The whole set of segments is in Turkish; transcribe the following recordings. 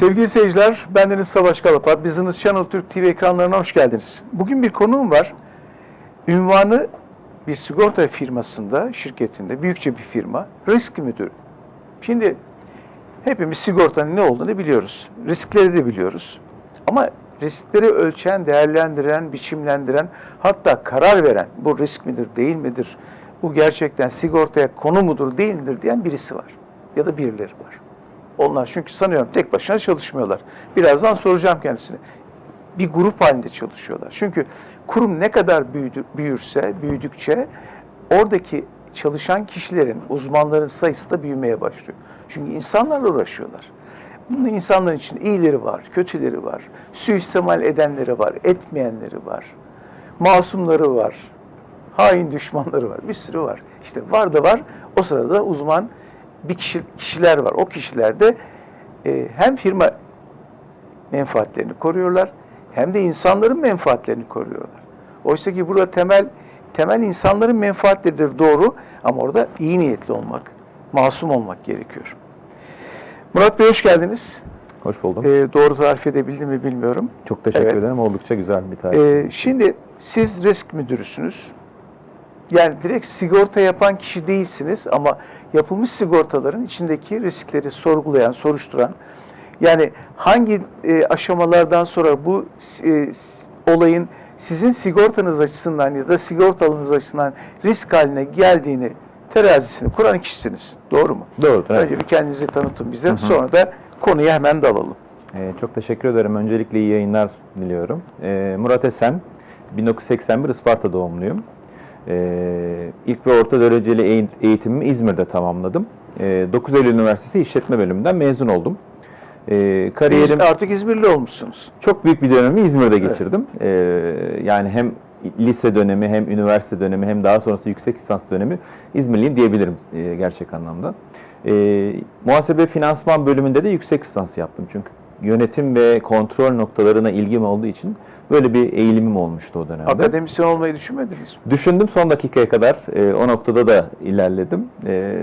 Sevgili seyirciler, bendeniz Savaş Kalapa. Business Channel Türk TV ekranlarına hoş geldiniz. Bugün bir konuğum var. Ünvanı bir sigorta firmasında, şirketinde, büyükçe bir firma, risk müdürü. Şimdi hepimiz sigortanın ne olduğunu biliyoruz. Riskleri de biliyoruz. Ama riskleri ölçen, değerlendiren, biçimlendiren, hatta karar veren, bu risk midir, değil midir, bu gerçekten sigortaya konu mudur, değil midir diyen birisi var. Ya da birileri var. Onlar çünkü sanıyorum tek başına çalışmıyorlar. Birazdan soracağım kendisine. Bir grup halinde çalışıyorlar. Çünkü kurum ne kadar büyüdü, büyürse, büyüdükçe oradaki çalışan kişilerin, uzmanların sayısı da büyümeye başlıyor. Çünkü insanlarla uğraşıyorlar. Bunun insanların için iyileri var, kötüleri var, suistimal edenleri var, etmeyenleri var, masumları var, hain düşmanları var, bir sürü var. İşte var da var, o sırada da uzman bir kişi, kişiler var. O kişiler de e, hem firma menfaatlerini koruyorlar hem de insanların menfaatlerini koruyorlar. Oysa ki burada temel temel insanların menfaatleridir doğru ama orada iyi niyetli olmak, masum olmak gerekiyor. Murat Bey hoş geldiniz. Hoş buldum. E, doğru tarif edebildim mi bilmiyorum. Çok teşekkür evet. ederim. Oldukça güzel bir tarih. Ee, şimdi siz risk müdürüsünüz. Yani direkt sigorta yapan kişi değilsiniz ama yapılmış sigortaların içindeki riskleri sorgulayan, soruşturan, yani hangi e, aşamalardan sonra bu e, olayın sizin sigortanız açısından ya da sigortalınız açısından risk haline geldiğini terazisini kuran kişisiniz. Doğru mu? Doğrudur. evet. Önce bir kendinizi tanıtın bize, sonra da konuya hemen dalalım. Ee, çok teşekkür ederim. Öncelikle iyi yayınlar diliyorum. Ee, Murat Esen, 1981 Isparta doğumluyum. Ee, ilk ve orta dereceli eğit- eğitimimi İzmir'de tamamladım. Ee, 9 Eylül Üniversitesi İşletme Bölümünden mezun oldum. Ee, kariyerim Artık İzmirli olmuşsunuz. çok büyük bir dönemi İzmir'de geçirdim. Ee, yani hem lise dönemi hem üniversite dönemi hem daha sonrası yüksek lisans dönemi İzmirliyim diyebilirim e, gerçek anlamda. Ee, muhasebe finansman bölümünde de yüksek lisans yaptım. Çünkü yönetim ve kontrol noktalarına ilgim olduğu için böyle bir eğilimim olmuştu o dönemde. Akademisyen olmayı düşünmediniz mi? Düşündüm son dakikaya kadar e, o noktada da ilerledim. E,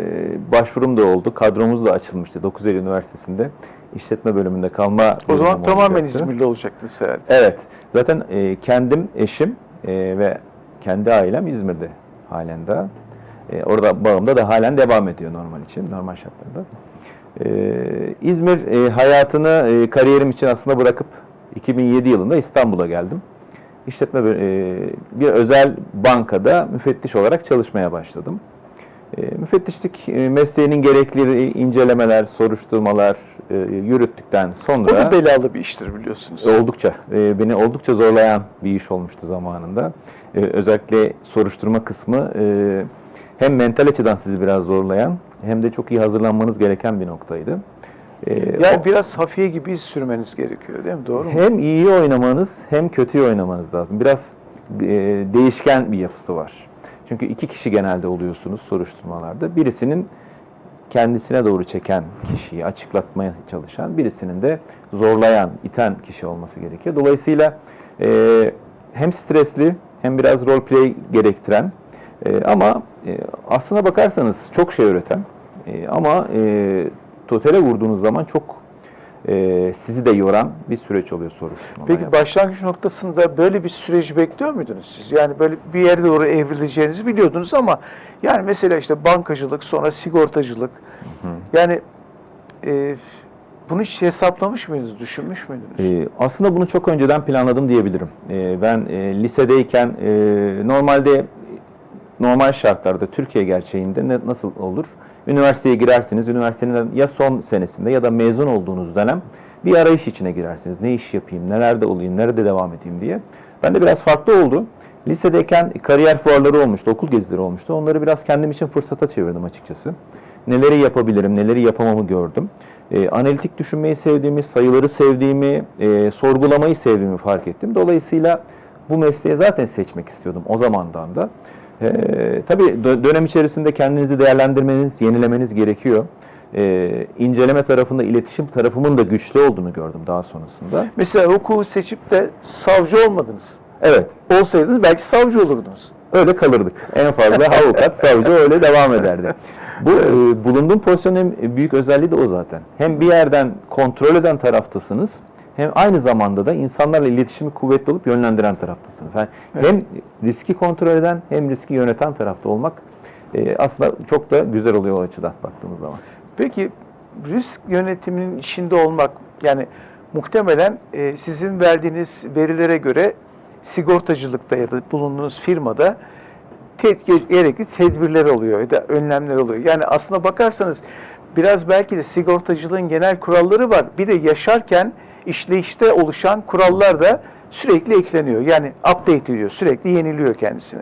başvurum da oldu. Kadromuz da açılmıştı 9 Eylül Üniversitesi'nde. işletme bölümünde kalma O zaman tamamen olacaktı. İzmirli olacaktınız herhalde. Evet. Zaten e, kendim, eşim e, ve kendi ailem İzmir'de halen daha. E, orada bağımda da halen devam ediyor normal için, normal şartlarda. E, İzmir e, hayatını e, kariyerim için aslında bırakıp 2007 yılında İstanbul'a geldim. İşletme e, bir özel bankada müfettiş olarak çalışmaya başladım. E, müfettişlik e, mesleğinin gerekleri incelemeler, soruşturmalar e, yürüttükten sonra O da belalı bir iştir biliyorsunuz. Oldukça. e, beni oldukça zorlayan bir iş olmuştu zamanında. E, özellikle soruşturma kısmı e, hem mental açıdan sizi biraz zorlayan hem de çok iyi hazırlanmanız gereken bir noktaydı. E, Yani o- biraz hafiye gibi iz sürmeniz gerekiyor değil mi? Doğru mu? hem iyi oynamanız hem kötü oynamanız lazım. Biraz e, değişken bir yapısı var. Çünkü iki kişi genelde oluyorsunuz soruşturmalarda. Birisinin kendisine doğru çeken kişiyi açıklatmaya çalışan, birisinin de zorlayan, iten kişi olması gerekiyor. Dolayısıyla e, hem stresli hem biraz role play gerektiren e, ama e, aslına bakarsanız çok şey öğreten e, ama e, totale vurduğunuz zaman çok e, sizi de yoran bir süreç oluyor soruşturma. Peki başlangıç noktasında böyle bir süreci bekliyor muydunuz siz? Yani böyle bir yere doğru evrileceğinizi biliyordunuz ama yani mesela işte bankacılık, sonra sigortacılık. Yani e, bunu hiç hesaplamış mıydınız, düşünmüş müydünüz? Ee, aslında bunu çok önceden planladım diyebilirim. Ee, ben e, lisedeyken e, normalde normal şartlarda Türkiye gerçeğinde ne, nasıl olur? Üniversiteye girersiniz, üniversitenin ya son senesinde ya da mezun olduğunuz dönem bir arayış içine girersiniz. Ne iş yapayım, nelerde olayım, nerede devam edeyim diye. Ben de biraz farklı oldu. Lisedeyken kariyer fuarları olmuştu, okul gezileri olmuştu. Onları biraz kendim için fırsata çevirdim açıkçası. Neleri yapabilirim, neleri yapamamı gördüm. E, analitik düşünmeyi sevdiğimi, sayıları sevdiğimi, e, sorgulamayı sevdiğimi fark ettim. Dolayısıyla bu mesleği zaten seçmek istiyordum o zamandan da. E, tabii dö- dönem içerisinde kendinizi değerlendirmeniz, yenilemeniz gerekiyor. E, inceleme tarafında, iletişim tarafımın da güçlü olduğunu gördüm daha sonrasında. Mesela hukuku seçip de savcı olmadınız. Evet, Olsaydınız belki savcı olurdunuz. öyle kalırdık. En fazla avukat, savcı öyle devam ederdi. Bu e, bulunduğum pozisyonun en büyük özelliği de o zaten. Hem bir yerden kontrol eden taraftasınız hem aynı zamanda da insanlarla iletişimi kuvvetli olup yönlendiren taraftasınız. Yani Hem riski kontrol eden hem riski yöneten tarafta olmak e, aslında çok da güzel oluyor o açıdan baktığımız zaman. Peki risk yönetiminin içinde olmak yani muhtemelen e, sizin verdiğiniz verilere göre sigortacılıkta ya da bulunduğunuz firmada ted- gerekli tedbirler oluyor ya da önlemler oluyor. Yani aslına bakarsanız biraz belki de sigortacılığın genel kuralları var. Bir de yaşarken işleyişte oluşan kurallar da sürekli ekleniyor. Yani update ediliyor, sürekli yeniliyor kendisini.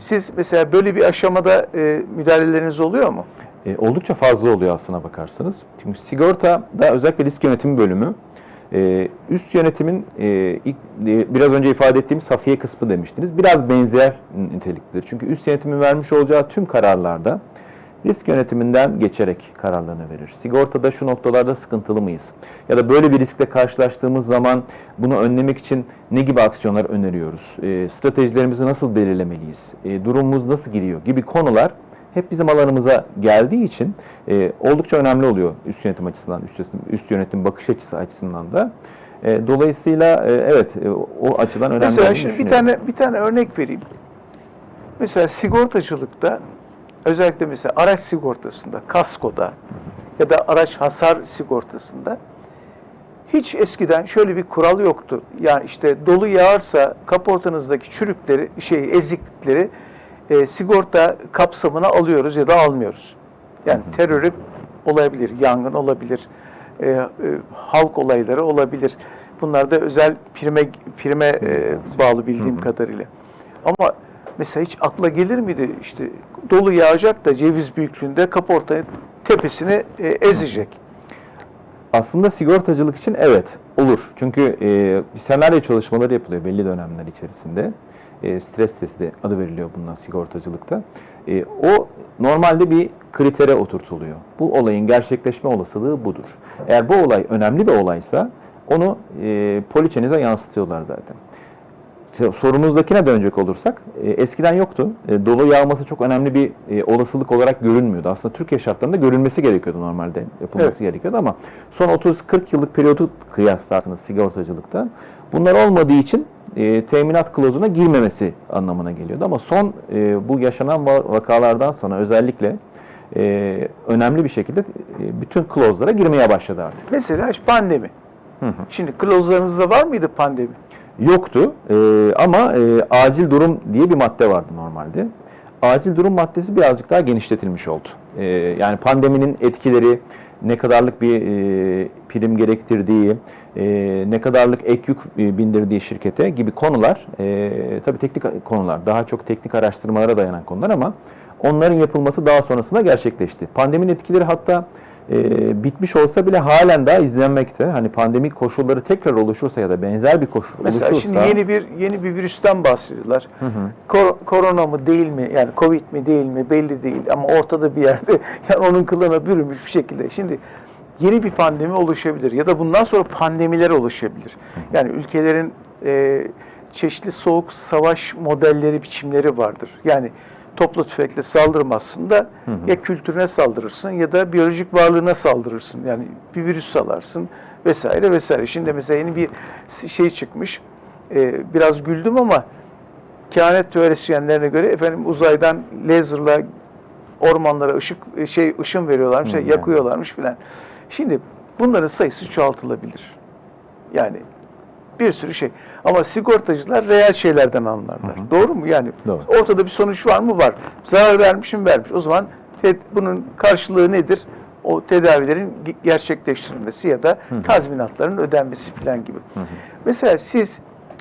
Siz mesela böyle bir aşamada e, müdahaleleriniz oluyor mu? E, oldukça fazla oluyor aslına bakarsanız. Çünkü sigorta da özellikle risk yönetimi bölümü e, üst yönetimin e, ilk, e, biraz önce ifade ettiğim safiye kısmı demiştiniz. Biraz benzer niteliklidir. Çünkü üst yönetimin vermiş olacağı tüm kararlarda risk yönetiminden geçerek kararlarını verir. Sigortada şu noktalarda sıkıntılı mıyız? Ya da böyle bir riskle karşılaştığımız zaman bunu önlemek için ne gibi aksiyonlar öneriyoruz? E, stratejilerimizi nasıl belirlemeliyiz? E, durumumuz nasıl gidiyor? Gibi konular hep bizim alanımıza geldiği için e, oldukça önemli oluyor üst yönetim açısından, üst yönetim, üst yönetim bakış açısı açısından da. E, dolayısıyla e, evet e, o açıdan önemli Mesela şimdi bir tane bir tane örnek vereyim. Mesela sigortacılıkta özellikle mesela araç sigortasında, kaskoda ya da araç hasar sigortasında hiç eskiden şöyle bir kural yoktu. Yani işte dolu yağarsa kaportanızdaki çürükleri, şey eziklikleri e, sigorta kapsamına alıyoruz ya da almıyoruz. Yani terörü olabilir, yangın olabilir, e, e, halk olayları olabilir. Bunlar da özel prime prime e, bağlı bildiğim kadarıyla. Ama mesela hiç akla gelir miydi işte dolu yağacak da ceviz büyüklüğünde kaportanın tepesini e, ezecek. Aslında sigortacılık için evet olur. Çünkü e, bir senaryo çalışmaları yapılıyor belli dönemler içerisinde. E, stres testi adı veriliyor bundan sigortacılıkta. E, o normalde bir kritere oturtuluyor. Bu olayın gerçekleşme olasılığı budur. Eğer bu olay önemli bir olaysa onu e, poliçenize yansıtıyorlar zaten. Sorumuzdakine dönecek olursak, e, eskiden yoktu. E, dolu yağması çok önemli bir e, olasılık olarak görünmüyordu. Aslında Türkiye şartlarında görülmesi gerekiyordu normalde, yapılması gerekiyordu ama son 30-40 yıllık periyodu kıyaslarsınız sigortacılıkta. Bunlar olmadığı için e, teminat klozuna girmemesi anlamına geliyordu. Ama son e, bu yaşanan va- vakalardan sonra özellikle e, önemli bir şekilde e, bütün klozlara girmeye başladı artık. Mesela işte pandemi. Şimdi klozlarınızda var mıydı pandemi? Yoktu Ee, ama e, acil durum diye bir madde vardı normalde. Acil durum maddesi birazcık daha genişletilmiş oldu. Ee, yani pandeminin etkileri, ne kadarlık bir e, prim gerektirdiği, e, ne kadarlık ek yük e, bindirdiği şirkete gibi konular, e, tabii teknik konular, daha çok teknik araştırmalara dayanan konular ama onların yapılması daha sonrasında gerçekleşti. Pandeminin etkileri hatta e, bitmiş olsa bile halen daha izlenmekte. Hani pandemik koşulları tekrar oluşursa ya da benzer bir koşul Mesela oluşursa şimdi yeni bir yeni bir virüsten bahsediyorlar. Kor- korona mı değil mi? Yani Covid mi değil mi? Belli değil ama ortada bir yerde yani onun kılına bürünmüş bir şekilde. Şimdi yeni bir pandemi oluşabilir ya da bundan sonra pandemiler oluşabilir. Yani ülkelerin e, çeşitli soğuk savaş modelleri, biçimleri vardır. Yani toplu tüfekle saldırmazsın da ya kültürüne saldırırsın ya da biyolojik varlığına saldırırsın. Yani bir virüs salarsın vesaire vesaire. Şimdi mesela yeni bir şey çıkmış. Ee, biraz güldüm ama kehanet teorisyenlerine göre efendim uzaydan laserla ormanlara ışık şey ışın veriyorlarmış, Hı, yani. yakıyorlarmış filan. Şimdi bunların sayısı çoğaltılabilir. Yani bir sürü şey. Ama sigortacılar reel şeylerden anlarlar. Doğru mu? Yani Doğru. ortada bir sonuç var mı? Var. Zarar vermişim vermiş. O zaman bunun karşılığı nedir? O tedavilerin ge- gerçekleştirilmesi ya da tazminatların ödenmesi falan gibi. Mesela siz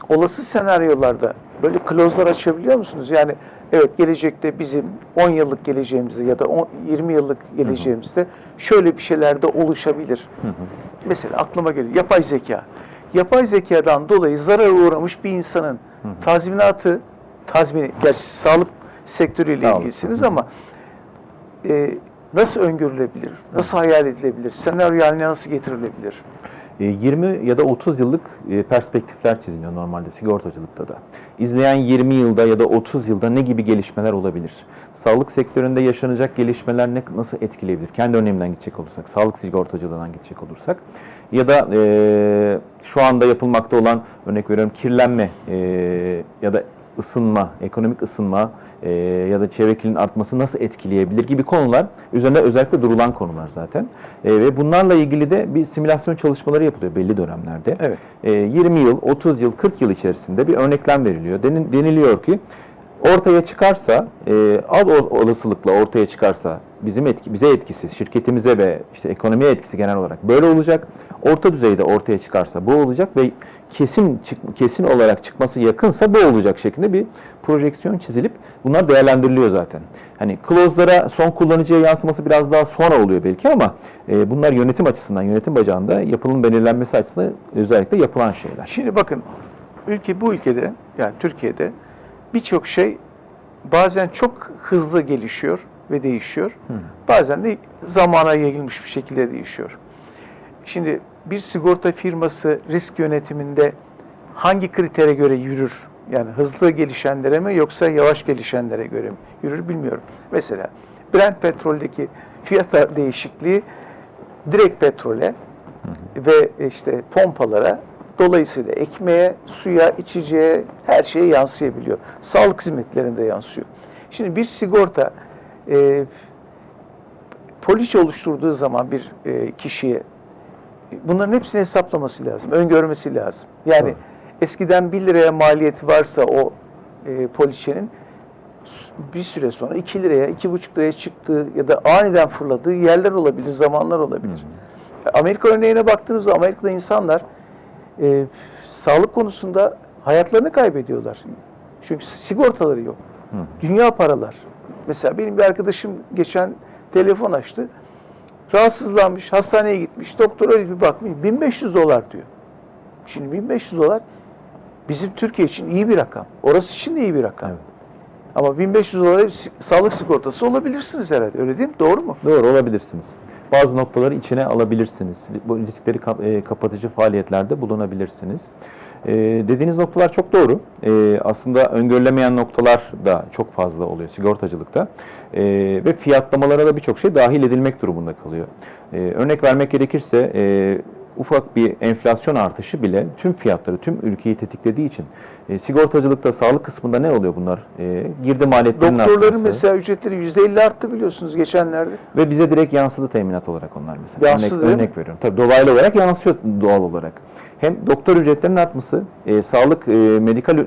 olası senaryolarda böyle klozlar açabiliyor musunuz? Yani evet gelecekte bizim 10 yıllık geleceğimizde ya da 10, 20 yıllık geleceğimizde şöyle bir şeyler de oluşabilir. Mesela aklıma geliyor yapay zeka. Yapay zekadan dolayı zarara uğramış bir insanın tazminatı, tazmini, gerçi sağlık sektörüyle Sağlık. ilgilisiniz ama e, nasıl öngörülebilir? Nasıl hayal edilebilir? Senaryo haline nasıl getirilebilir? E, 20 ya da 30 yıllık e, perspektifler çiziliyor normalde sigortacılıkta da. İzleyen 20 yılda ya da 30 yılda ne gibi gelişmeler olabilir? Sağlık sektöründe yaşanacak gelişmeler ne, nasıl etkileyebilir? Kendi örneğimden gidecek olursak, sağlık sigortacılığından gidecek olursak ya da e, şu anda yapılmakta olan örnek veriyorum kirlenme e, ya da ısınma, ekonomik ısınma e, ya da çevre kirliliğinin artması nasıl etkileyebilir gibi konular üzerinde özellikle durulan konular zaten. E, ve bunlarla ilgili de bir simülasyon çalışmaları yapılıyor belli dönemlerde. Evet. E, 20 yıl, 30 yıl, 40 yıl içerisinde bir örneklem veriliyor. Deniliyor ki ortaya çıkarsa, e, az ol- olasılıkla ortaya çıkarsa bizim etki, bize etkisi, şirketimize ve işte ekonomiye etkisi genel olarak böyle olacak. Orta düzeyde ortaya çıkarsa bu olacak ve kesin kesin olarak çıkması yakınsa bu olacak şeklinde bir projeksiyon çizilip bunlar değerlendiriliyor zaten. Hani clause'lara son kullanıcıya yansıması biraz daha sonra oluyor belki ama e, bunlar yönetim açısından, yönetim bacağında yapının belirlenmesi açısından özellikle yapılan şeyler. Şimdi bakın ülke bu ülkede yani Türkiye'de birçok şey bazen çok hızlı gelişiyor ve değişiyor. Bazen de zamana yayılmış bir şekilde değişiyor. Şimdi bir sigorta firması risk yönetiminde hangi kritere göre yürür? Yani hızlı gelişenlere mi yoksa yavaş gelişenlere göre mi yürür bilmiyorum. Mesela Brent petroldeki fiyat değişikliği direkt petrole ve işte pompalara dolayısıyla ekmeğe, suya, içeceğe her şeye yansıyabiliyor. Sağlık hizmetlerinde yansıyor. Şimdi bir sigorta e, poliçe oluşturduğu zaman bir e, kişiye bunların hepsini hesaplaması lazım, öngörmesi lazım. Yani Doğru. eskiden 1 liraya maliyeti varsa o e, poliçenin bir süre sonra 2 liraya, 2,5 liraya çıktığı ya da aniden fırladığı yerler olabilir, zamanlar olabilir. Amerika örneğine baktığınızda Amerika'da insanlar e, sağlık konusunda hayatlarını kaybediyorlar. Çünkü sigortaları yok. Dünya paralar. Mesela benim bir arkadaşım geçen telefon açtı. Rahatsızlanmış, hastaneye gitmiş. Doktor öyle bir bakmış. 1500 dolar diyor. Şimdi 1500 dolar bizim Türkiye için iyi bir rakam. Orası için de iyi bir rakam. Evet. Ama 1500 dolara sağlık sigortası olabilirsiniz herhalde. Öyle değil mi? Doğru mu? Doğru olabilirsiniz. Bazı noktaları içine alabilirsiniz. Bu riskleri kap- e, kapatıcı faaliyetlerde bulunabilirsiniz. E, dediğiniz noktalar çok doğru. E, aslında öngörülemeyen noktalar da çok fazla oluyor sigortacılıkta. E, ve fiyatlamalara da birçok şey dahil edilmek durumunda kalıyor. E, örnek vermek gerekirse e, ufak bir enflasyon artışı bile tüm fiyatları, tüm ülkeyi tetiklediği için e, sigortacılıkta, sağlık kısmında ne oluyor bunlar? E, girdi maliyetlerinin Doktorların artması. mesela ücretleri %50 arttı biliyorsunuz geçenlerde. Ve bize direkt yansıdı teminat olarak onlar mesela. Yansıdı örnek, örnek veriyorum. Tabii dolaylı olarak yansıyor doğal olarak. Hem doktor ücretlerinin artması, e, sağlık, e, medikal e,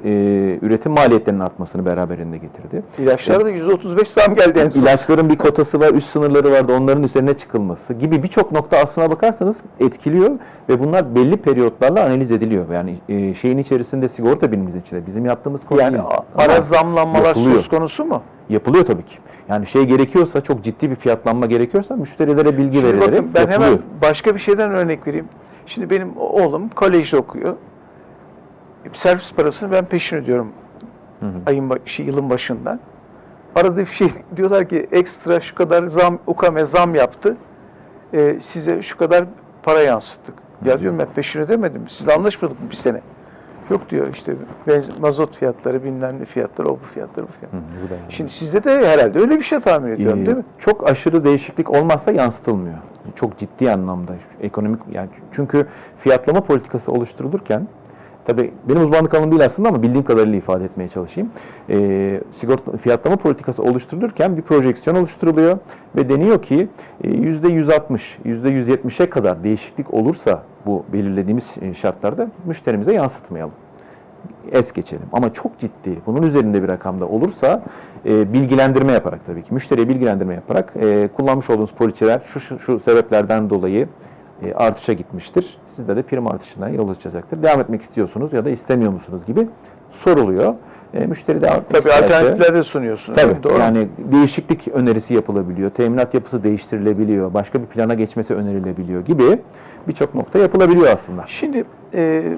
üretim maliyetlerinin artmasını beraberinde getirdi. İlaçlara da %35 zam geldi en son. İlaçların bir kotası var, üst sınırları vardı, onların üzerine çıkılması gibi birçok nokta aslına bakarsanız etkiliyor ve bunlar belli periyotlarla analiz ediliyor. Yani e, şeyin içerisinde, sigorta bilimimizin içinde bizim yaptığımız konu Yani ara zamlanmalar yapılıyor. söz konusu mu? Yapılıyor tabii ki. Yani şey gerekiyorsa, çok ciddi bir fiyatlanma gerekiyorsa müşterilere bilgi Şimdi verilerek bakın ben yapılıyor. hemen başka bir şeyden örnek vereyim. Şimdi benim oğlum kolejde okuyor. Servis parasını ben peşin ödüyorum. Ayın ba- şey, yılın başından. Arada bir şey diyorlar ki ekstra şu kadar zam, UKM'e zam yaptı. Ee, size şu kadar para yansıttık. Ya diyorum ben peşin ödemedim. Sizle anlaşmadık mı bir sene? Yok diyor işte mazot fiyatları, bilmem ne fiyatları, o bu fiyatları, bu fiyatları. Hı, bu. Şimdi sizde de herhalde öyle bir şey tahmin ediyorum Ee, değil mi? Çok aşırı değişiklik olmazsa yansıtılmıyor. Çok ciddi anlamda ekonomik yani çünkü fiyatlama politikası oluşturulurken tabii benim uzmanlık alanım değil aslında ama bildiğim kadarıyla ifade etmeye çalışayım. Ee, sigorta fiyatlama politikası oluşturulurken bir projeksiyon oluşturuluyor ve deniyor ki e, yüzde 160, yüzde 170'e kadar değişiklik olursa bu belirlediğimiz e, şartlarda müşterimize yansıtmayalım es geçelim. Ama çok ciddi, bunun üzerinde bir rakamda olursa e, bilgilendirme yaparak tabii ki, müşteriye bilgilendirme yaparak e, kullanmış olduğunuz poliçeler şu, şu, şu sebeplerden dolayı e, artışa gitmiştir. Sizde de prim artışına yol açacaktır. Devam etmek istiyorsunuz ya da istemiyor musunuz gibi soruluyor. E, müşteri de Tabii alternatifler de sunuyorsunuz. Tabii Doğru yani değişiklik önerisi yapılabiliyor. Teminat yapısı değiştirilebiliyor. Başka bir plana geçmesi önerilebiliyor gibi birçok nokta yapılabiliyor aslında. Şimdi e,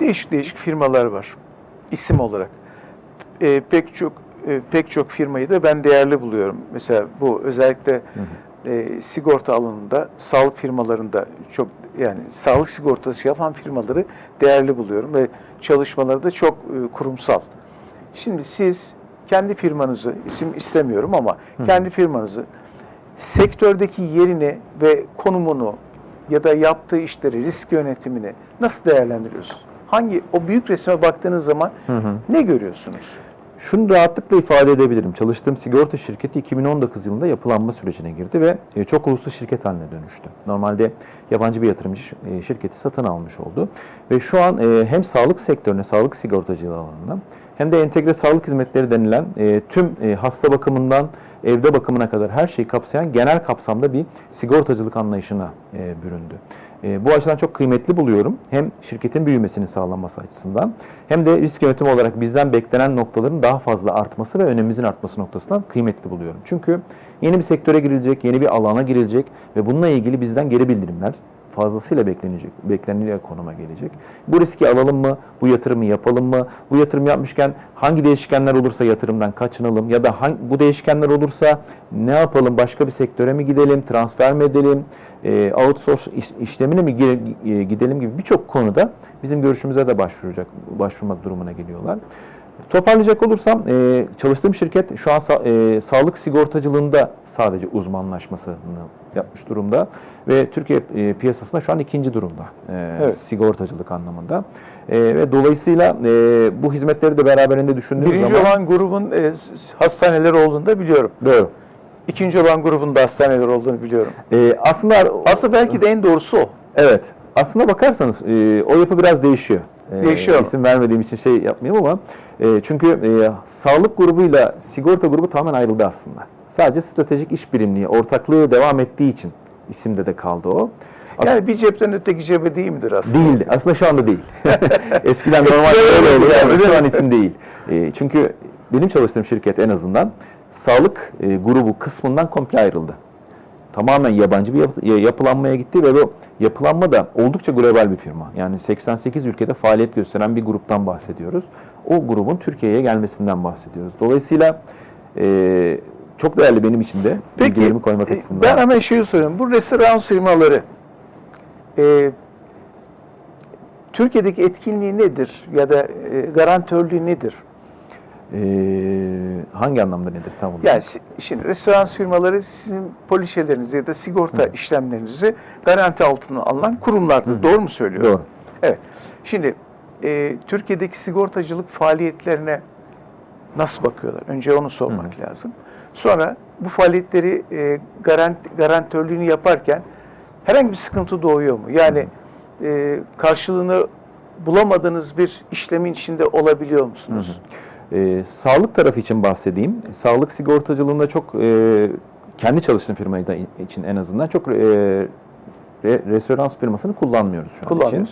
değişik değişik firmalar var isim olarak. E, pek çok e, pek çok firmayı da ben değerli buluyorum. Mesela bu özellikle e, sigorta alanında, sağlık firmalarında çok yani sağlık sigortası yapan firmaları değerli buluyorum ve çalışmaları da çok e, kurumsal. Şimdi siz kendi firmanızı, isim istemiyorum ama kendi firmanızı sektördeki yerini ve konumunu ya da yaptığı işleri, risk yönetimini nasıl değerlendiriyorsunuz? Hangi o büyük resme baktığınız zaman ne görüyorsunuz? Şunu rahatlıkla ifade edebilirim. Çalıştığım sigorta şirketi 2019 yılında yapılanma sürecine girdi ve e, çok uluslu şirket haline dönüştü. Normalde yabancı bir yatırımcı e, şirketi satın almış oldu. Ve şu an e, hem sağlık sektörüne, sağlık sigortacılığı alanına hem de entegre sağlık hizmetleri denilen e, tüm e, hasta bakımından evde bakımına kadar her şeyi kapsayan genel kapsamda bir sigortacılık anlayışına e, büründü. E, bu açıdan çok kıymetli buluyorum. Hem şirketin büyümesini sağlanması açısından hem de risk yönetimi olarak bizden beklenen noktaların daha fazla artması ve önemimizin artması noktasından kıymetli buluyorum. Çünkü yeni bir sektöre girilecek, yeni bir alana girilecek ve bununla ilgili bizden geri bildirimler fazlasıyla beklenecek, beklenilen konuma gelecek. Bu riski alalım mı? Bu yatırımı yapalım mı? Bu yatırım yapmışken hangi değişkenler olursa yatırımdan kaçınalım ya da hangi, bu değişkenler olursa ne yapalım? Başka bir sektöre mi gidelim? Transfer mi edelim? E, outsource iş- işlemine mi e, gidelim gibi birçok konuda bizim görüşümüze de başvuracak, başvurmak durumuna geliyorlar. Toparlayacak olursam e, çalıştığım şirket şu an e, sağlık sigortacılığında sadece uzmanlaşmasını yapmış durumda ve Türkiye e, piyasasında şu an ikinci durumda e, Evet. sigortacılık anlamında E, ve dolayısıyla e, bu hizmetleri de beraberinde düşündüğümüz Birinci zaman olan grubun e, s- hastaneler olduğunu da biliyorum. doğru. İkinci olan grubun da hastaneler olduğunu biliyorum. E, aslında Aslında belki de en doğrusu o. Evet. Aslında bakarsanız e, o yapı biraz değişiyor. E, Değişiyor. İsim vermediğim için şey yapmayayım ama e, çünkü e, sağlık grubuyla sigorta grubu tamamen ayrıldı aslında. Sadece stratejik işbirliği, ortaklığı devam ettiği için isimde de kaldı o. As- Yani bir cepten öteki cebe değil midir aslında? Değildi. Aslında şu anda değil. Eskiden normalde öyle oldu yani, şu an için değil. E, çünkü benim çalıştığım şirket en azından sağlık e, grubu kısmından komple ayrıldı. Tamamen yabancı bir yapı- yapılanmaya gitti ve bu yapılanma da oldukça global bir firma. Yani 88 ülkede faaliyet gösteren bir gruptan bahsediyoruz. O grubun Türkiye'ye gelmesinden bahsediyoruz. Dolayısıyla e, çok değerli benim için de bilgilerimi koymak e, açısından. ben hemen şeyi soruyorum. Bu restoran firmaları e, Türkiye'deki etkinliği nedir ya da e, garantörlüğü nedir? E, hangi anlamda nedir tam olarak? Yani şimdi restoran firmaları sizin poliçelerinizi ya da sigorta işlemlerinizi garanti altına alınan kurumlardır. Doğru mu söylüyorum? Doğru. Evet. Şimdi e, Türkiye'deki sigortacılık faaliyetlerine nasıl bakıyorlar? Önce onu sormak lazım. Sonra bu faaliyetleri e, garanti, garantörlüğünü yaparken herhangi bir sıkıntı doğuyor mu? Yani e, karşılığını bulamadığınız bir işlemin içinde olabiliyor musunuz? Ee, sağlık tarafı için bahsedeyim. Sağlık sigortacılığında çok e, kendi çalıştığım firmayı da için en azından çok e, re, referans firmasını kullanmıyoruz şu an için.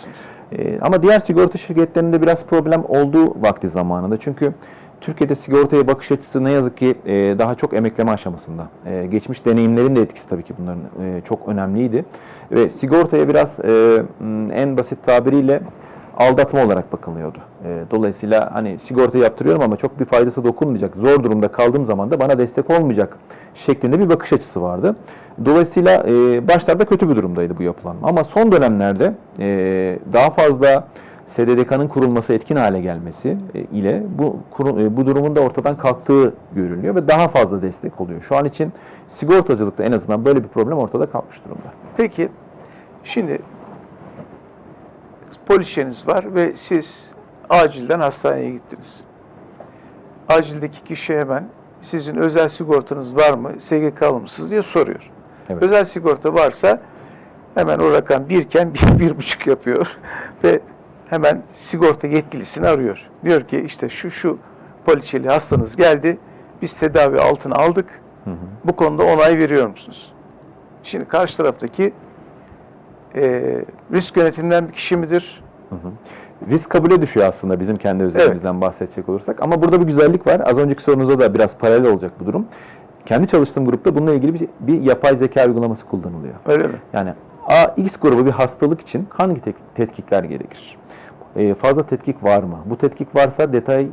E, ama diğer sigorta şirketlerinde biraz problem olduğu vakti zamanında. Çünkü Türkiye'de sigortaya bakış açısı ne yazık ki e, daha çok emekleme aşamasında. E, geçmiş deneyimlerin de etkisi tabii ki bunların e, çok önemliydi. Ve sigortaya biraz e, en basit tabiriyle aldatma olarak bakılıyordu. E, dolayısıyla hani sigorta yaptırıyorum ama çok bir faydası dokunmayacak. Zor durumda kaldığım zaman da bana destek olmayacak şeklinde bir bakış açısı vardı. Dolayısıyla e, başlarda kötü bir durumdaydı bu yapılanma. Ama son dönemlerde e, daha fazla SDDK'nın kurulması etkin hale gelmesi e, ile bu e, bu durumun da ortadan kalktığı görülüyor ve daha fazla destek oluyor. Şu an için sigortacılıkta en azından böyle bir problem ortada kalkmış durumda. Peki, şimdi poliçeniz var ve siz acilden hastaneye gittiniz. Acildeki kişi hemen sizin özel sigortanız var mı, SGK'lı mısınız diye soruyor. Evet. Özel sigorta varsa hemen o rakam birken bir, bir buçuk yapıyor ve hemen sigorta yetkilisini arıyor. Diyor ki işte şu şu poliçeli hastanız geldi, biz tedavi altına aldık, bu konuda onay veriyor musunuz? Şimdi karşı taraftaki e, risk yönetiminden bir kişi midir? Risk kabule düşüyor aslında bizim kendi özelimizden bahsedecek olursak. Ama burada bir güzellik var. Az önceki sorunuza da biraz paralel olacak bu durum. Kendi çalıştığım grupta bununla ilgili bir, bir yapay zeka uygulaması kullanılıyor. Öyle mi? Yani A, X grubu bir hastalık için hangi tetkikler gerekir? Ee, fazla tetkik var mı? Bu tetkik varsa detay e,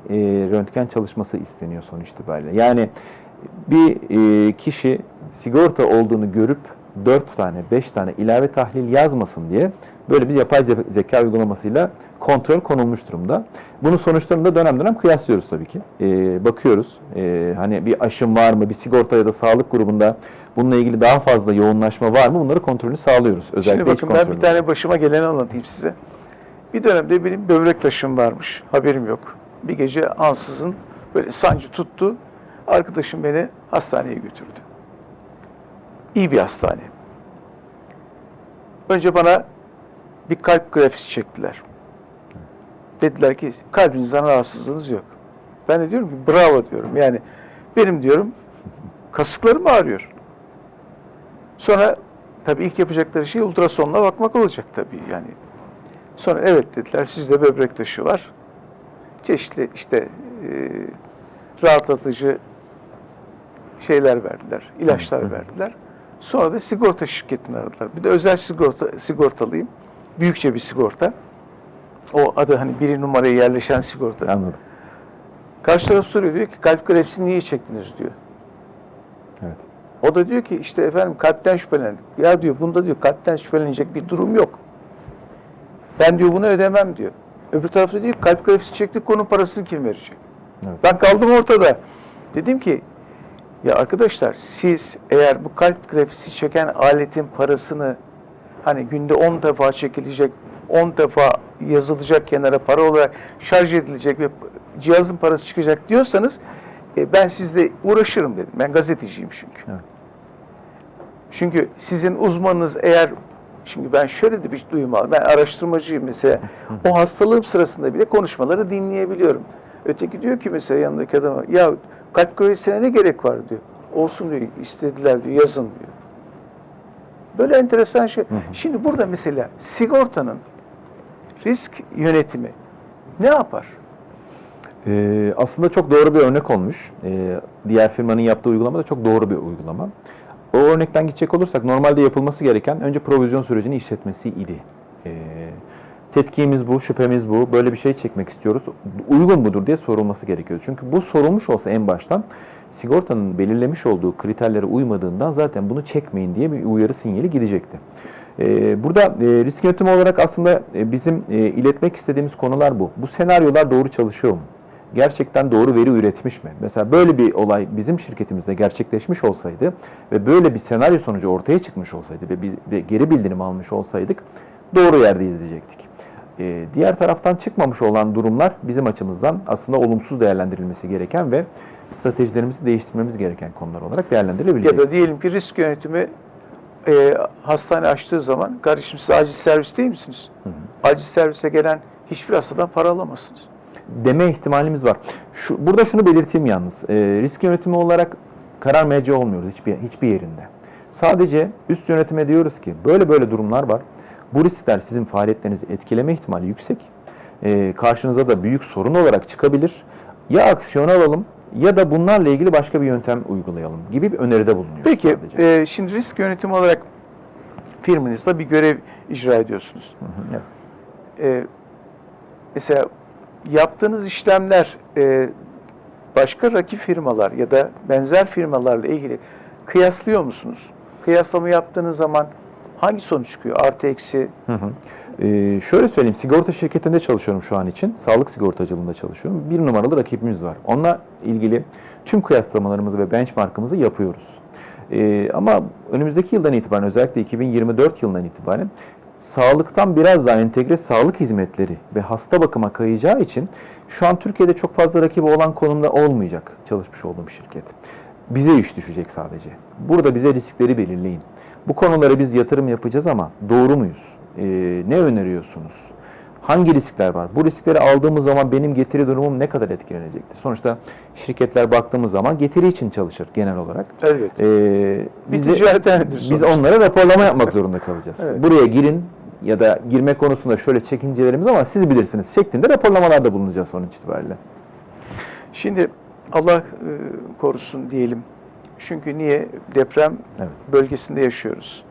röntgen çalışması isteniyor sonuç itibariyle. Yani bir e, kişi sigorta olduğunu görüp 4 tane, 5 tane ilave tahlil yazmasın diye böyle bir yapay ze- zeka uygulamasıyla kontrol konulmuş durumda. Bunun sonuçlarını da dönem dönem kıyaslıyoruz tabii ki. Ee, bakıyoruz ee, hani bir aşım var mı, bir sigorta ya da sağlık grubunda bununla ilgili daha fazla yoğunlaşma var mı bunları kontrolünü sağlıyoruz. Özellikle Şimdi bakın ben bir tane başıma geleni anlatayım size. Bir dönemde benim böbrek taşım varmış. Haberim yok. Bir gece ansızın böyle sancı tuttu. Arkadaşım beni hastaneye götürdü. İyi bir hastane. Önce bana bir kalp grafisi çektiler. Dediler ki kalbinizden rahatsızlığınız yok. Ben de diyorum ki bravo diyorum. Yani benim diyorum kasıklarım ağrıyor. Sonra tabii ilk yapacakları şey ultrasonla bakmak olacak tabii yani. Sonra evet dediler sizde böbrek taşı var. Çeşitli işte e, rahatlatıcı şeyler verdiler, ilaçlar verdiler. Sonra da sigorta şirketini aradılar. Bir de özel sigorta sigortalıyım. Büyükçe bir sigorta. O adı hani bir numaraya yerleşen sigorta. Anladım. Karşı taraf soruyor diyor ki kalp grafisini niye çektiniz diyor. Evet. O da diyor ki işte efendim kalpten şüphelendik. Ya diyor bunda diyor kalpten şüphelenecek bir durum yok. Ben diyor bunu ödemem diyor. Öbür tarafta diyor kalp grafisi çektik onun parasını kim verecek? Evet. Ben kaldım ortada. Dedim ki ya arkadaşlar siz eğer bu kalp grafisi çeken aletin parasını hani günde 10 defa çekilecek, 10 defa yazılacak kenara para olarak şarj edilecek ve cihazın parası çıkacak diyorsanız e, ben sizle uğraşırım dedim. Ben gazeteciyim çünkü. Evet. Çünkü sizin uzmanınız eğer çünkü ben şöyle de bir duyum aldım. Ben araştırmacıyım mesela. O hastalığım sırasında bile konuşmaları dinleyebiliyorum. Öteki diyor ki mesela yanındaki adama ya kalp grafisine ne gerek var diyor. Olsun diyor istediler diyor yazın diyor. Böyle enteresan şey. Şimdi burada mesela sigortanın risk yönetimi ne yapar? Ee, aslında çok doğru bir örnek olmuş. Ee, diğer firmanın yaptığı uygulama da çok doğru bir uygulama. O örnekten gidecek olursak normalde yapılması gereken önce provizyon sürecini işletmesi idi. Ee, tetkimiz bu, şüphemiz bu, böyle bir şey çekmek istiyoruz. Uygun mudur diye sorulması gerekiyor. Çünkü bu sorulmuş olsa en baştan sigortanın belirlemiş olduğu kriterlere uymadığından zaten bunu çekmeyin diye bir uyarı sinyali gidecekti. Ee, Burada e, risk yönetimi olarak aslında e, bizim e, iletmek istediğimiz konular bu. Bu senaryolar doğru çalışıyor mu? Gerçekten doğru veri üretmiş mi? Mesela böyle bir olay bizim şirketimizde gerçekleşmiş olsaydı ve böyle bir senaryo sonucu ortaya çıkmış olsaydı ve bir geri bildirim almış olsaydık doğru yerde izleyecektik. Ee, Diğer taraftan çıkmamış olan durumlar bizim açımızdan aslında olumsuz değerlendirilmesi gereken ve stratejilerimizi değiştirmemiz gereken konular olarak değerlendirilebilecek. Ya da diyelim ki risk yönetimi e, hastane açtığı zaman kardeşim siz acil servis değil misiniz? Acil servise gelen hiçbir hastadan para alamazsınız. deme ihtimalimiz var. Şu, burada şunu belirteyim yalnız. E, risk yönetimi olarak karar merci olmuyoruz hiçbir, hiçbir yerinde. Sadece üst yönetime diyoruz ki böyle böyle durumlar var. Bu riskler sizin faaliyetlerinizi etkileme ihtimali yüksek. E, karşınıza da büyük sorun olarak çıkabilir. Ya aksiyon alalım ya da bunlarla ilgili başka bir yöntem uygulayalım gibi bir öneride bulunuyoruz Peki sadece. e, şimdi risk yönetimi olarak firmanızda bir görev icra ediyorsunuz. Hı hı, evet. E, mesela yaptığınız işlemler e, başka rakip firmalar ya da benzer firmalarla ilgili kıyaslıyor musunuz? Kıyaslama yaptığınız zaman hangi sonuç çıkıyor? Artı eksi Hı hı. Ee, şöyle söyleyeyim, sigorta şirketinde çalışıyorum şu an için. Sağlık sigortacılığında çalışıyorum. Bir numaralı rakibimiz var. Onunla ilgili tüm kıyaslamalarımızı ve benchmarkımızı yapıyoruz. Ee, ama önümüzdeki yıldan itibaren, özellikle 2024 yılından itibaren sağlıktan biraz daha entegre sağlık hizmetleri ve hasta bakıma kayacağı için şu an Türkiye'de çok fazla rakibi olan konumda olmayacak çalışmış olduğum şirket. Bize iş düşecek sadece. Burada bize riskleri belirleyin. Bu konulara biz yatırım yapacağız ama doğru muyuz? Ee, ne öneriyorsunuz? Hangi riskler var? Bu riskleri aldığımız zaman benim getiri durumum ne kadar etkilenecektir? Sonuçta şirketler baktığımız zaman getiri için çalışır genel olarak. Evet. Ee, Bir bize- ticarethanedir biz onlara raporlama yapmak zorunda kalacağız. Evet. Buraya girin ya da girme konusunda şöyle çekincelerimiz ama siz bilirsiniz şeklinde raporlamalarda bulunacağız sonuç itibariyle. Şimdi Allah e, korusun diyelim. Çünkü niye? Deprem Evet. bölgesinde yaşıyoruz.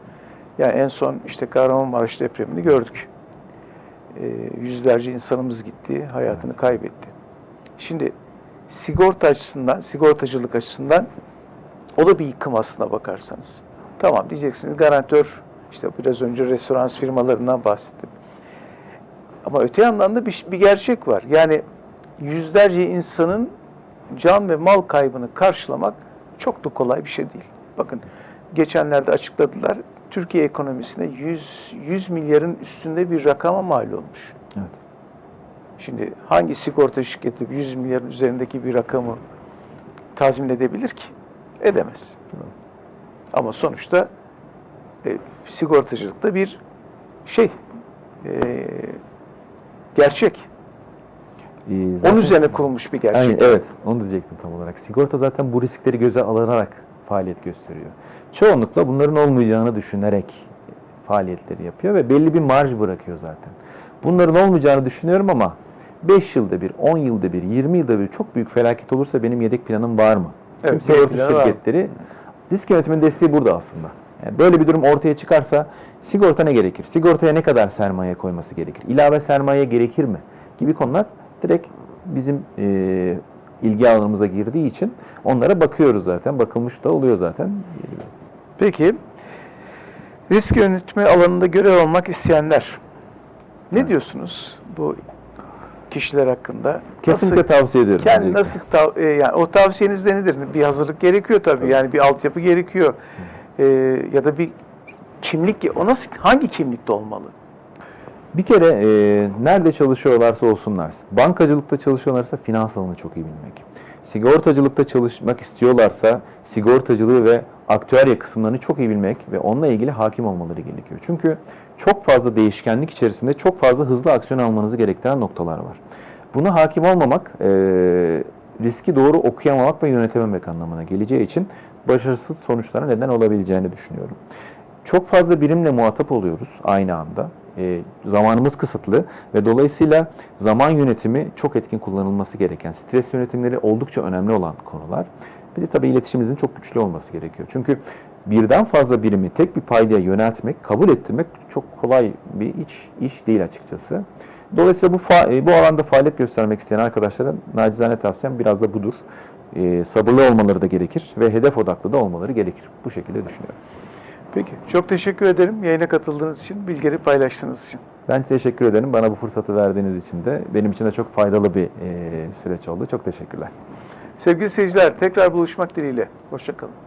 Yani en son işte Kahramanmaraş depremini gördük. E, yüzlerce insanımız gitti, hayatını kaybetti. Şimdi sigorta açısından, sigortacılık açısından o da bir yıkım aslına bakarsanız. Tamam diyeceksiniz garantör işte biraz önce restoran firmalarından bahsettim. Ama öte yandan da bir, bir gerçek var. Yani yüzlerce insanın can ve mal kaybını karşılamak çok da kolay bir şey değil. Bakın geçenlerde açıkladılar. Türkiye ekonomisine 100, 100 milyarın üstünde bir rakama mal olmuş. Evet. Şimdi hangi sigorta şirketi 100 milyarın üzerindeki bir rakamı tazmin edebilir ki? Edemez. Ama sonuçta e, sigortacılıkta bir şey, e, gerçek. Onun zaten- üzerine kurulmuş bir gerçek. Aynen, evet, onu diyecektim tam olarak. Sigorta zaten bu riskleri göze alınarak faaliyet gösteriyor. Çoğunlukla bunların olmayacağını düşünerek faaliyetleri yapıyor ve belli bir marj bırakıyor zaten. Bunların olmayacağını düşünüyorum ama 5 yılda bir, 10 yılda bir, 20 yılda bir çok büyük felaket olursa benim yedek planım var mı? Evet, Tüm sigorta şirketleri risk yönetiminin desteği burada aslında. Yani böyle bir durum ortaya çıkarsa sigorta ne gerekir? Sigortaya ne kadar sermaye koyması gerekir? İlave sermaye gerekir mi? Gibi konular direkt bizim e, ilgi alanımıza girdiği için onlara bakıyoruz zaten. Bakılmış da oluyor zaten. Peki, risk yönetimi alanında görev almak isteyenler ne Evet. diyorsunuz bu kişiler hakkında? Kesinlikle Nasıl- tavsiye. Kendi öncelikle. nasıl tav- e, yani o tavsiyeniz de nedir? Bir hazırlık gerekiyor tabii. Tabii. Yani bir altyapı gerekiyor. E, ya da bir kimlik o nasıl hangi kimlikte olmalı? Bir kere e, nerede çalışıyorlarsa olsunlar, bankacılıkta çalışıyorlarsa finans alanını çok iyi bilmek. Sigortacılıkta çalışmak istiyorlarsa sigortacılığı ve aktüerya kısımlarını çok iyi bilmek ve onunla ilgili hakim olmaları gerekiyor. Çünkü çok fazla değişkenlik içerisinde çok fazla hızlı aksiyon almanızı gerektiren noktalar var. Buna hakim olmamak, e, riski doğru okuyamamak ve yönetememek anlamına geleceği için başarısız sonuçlara neden olabileceğini düşünüyorum. Çok fazla birimle muhatap oluyoruz aynı anda. E, zamanımız kısıtlı ve dolayısıyla zaman yönetimi çok etkin kullanılması gereken, stres yönetimleri oldukça önemli olan konular. Bir de tabii iletişimimizin çok güçlü olması gerekiyor. Çünkü birden fazla birimi tek bir paydaya yöneltmek, kabul ettirmek çok kolay bir iş, iş değil açıkçası. Dolayısıyla bu e, bu alanda faaliyet göstermek isteyen arkadaşlara nacizane tavsiyem biraz da budur. E, sabırlı olmaları da gerekir ve hedef odaklı da olmaları gerekir. Bu şekilde düşünüyorum. Peki, çok teşekkür ederim yayına katıldığınız için, bilgileri paylaştığınız için. Ben teşekkür ederim. Bana bu fırsatı verdiğiniz için de benim için de çok faydalı bir e, süreç oldu. Çok teşekkürler. Sevgili seyirciler, tekrar buluşmak dileğiyle. Hoşçakalın.